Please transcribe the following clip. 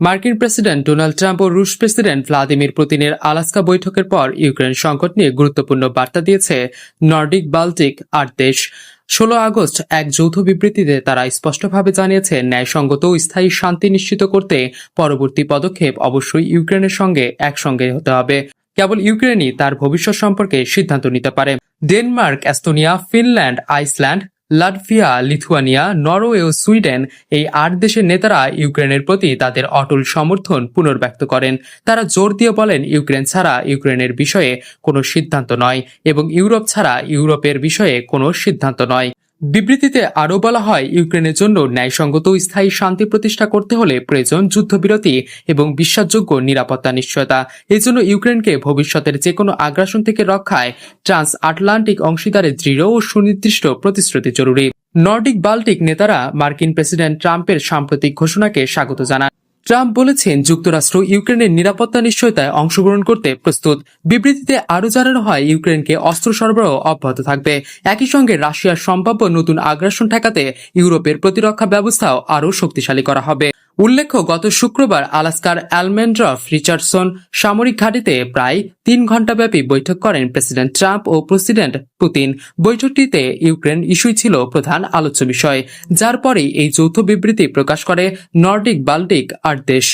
মার্কিন president Donald Trump ও রুশ president Vladimir পুতিনের আলাস্কা বৈঠকের পর ইউক্রেন সংকট নিয়ে গুরুত্বপূর্ণ বার্তা দিয়েছে নর্ডিক বাল্টিক আট দেশ। ষোলো আগস্ট এক যৌথ বিবৃতিতে তারা স্পষ্টভাবে জানিয়েছে, ন্যায়সঙ্গত স্থায়ী শান্তি নিশ্চিত করতে পরবর্তী পদক্ষেপ অবশ্যই ইউক্রেনের সঙ্গে একসঙ্গে হতে হবে। কেবল ইউক্রেনই তার ভবিষ্যৎ সম্পর্কে সিদ্ধান্ত নিতে পারে। Denmark, Estonia, Finland, Iceland Latvia, Lithuania, Norway ও সুইডেন এই আট দেশের নেতারা ইউক্রেনের প্রতি তাদের অটল সমর্থন পুনর্ব্যক্ত করেন। তারা জোর দিয়ে বলেন, ইউক্রেন ছাড়া ইউক্রেনের বিষয়ে কোনো সিদ্ধান্ত নয় এবং ইউরোপ ছাড়া ইউরোপের বিষয়ে কোনো সিদ্ধান্ত নয়। বিবৃতিতে আরও বলা হয়, ইউক্রেনের জন্য ন্যায়সঙ্গত স্থায়ী শান্তি প্রতিষ্ঠা করতে হলে প্রয়োজন যুদ্ধবিরতি এবং বিশ্বাসযোগ্য নিরাপত্তা নিশ্চয়তা। এজন্য ইউক্রেনকে ভবিষ্যতের যে কোনো আগ্রাসন থেকে রক্ষায় ট্রান্স আটলান্টিক অংশীদারে দৃঢ় ও সুনির্দিষ্ট প্রতিশ্রুতি জরুরি। নর্ডিক বাল্টিক নেতারা মার্কিন প্রেসিডেন্ট ট্রাম্পের সাম্প্রতিক ঘোষণাকে স্বাগত জানান। ট্রাম্প বলেছেন যুক্তরাষ্ট্র ইউক্রেনের নিরাপত্তা নিশ্চয়তায় অংশগ্রহণ করতে প্রস্তুত। বিবৃতিতে আরও জানানো হয়, ইউক্রেনকে অস্ত্র সরবরাহ অব্যাহত থাকবে। একই সঙ্গে রাশিয়ার সম্ভাব্য নতুন আগ্রাসন ঠেকাতে ইউরোপের প্রতিরক্ষা ব্যবস্থাও আরও শক্তিশালী করা হবে। উল্লেখ্য, গত শুক্রবার আলাস্কার অ্যালমেন্ড্রফ রিচার্ডসন সামরিক ঘাটিতে প্রায় তিন ঘণ্টাব্যাপী বৈঠক করেন প্রেসিডেন্ট ট্রাম্প ও প্রেসিডেন্ট পুতিন। বৈঠকটিতে ইউক্রেন ইস্যুই ছিল প্রধান আলোচ্য বিষয়, যার পরেই এই যৌথ বিবৃতি প্রকাশ করে নর্ডিক বাল্টিক আট দেশ।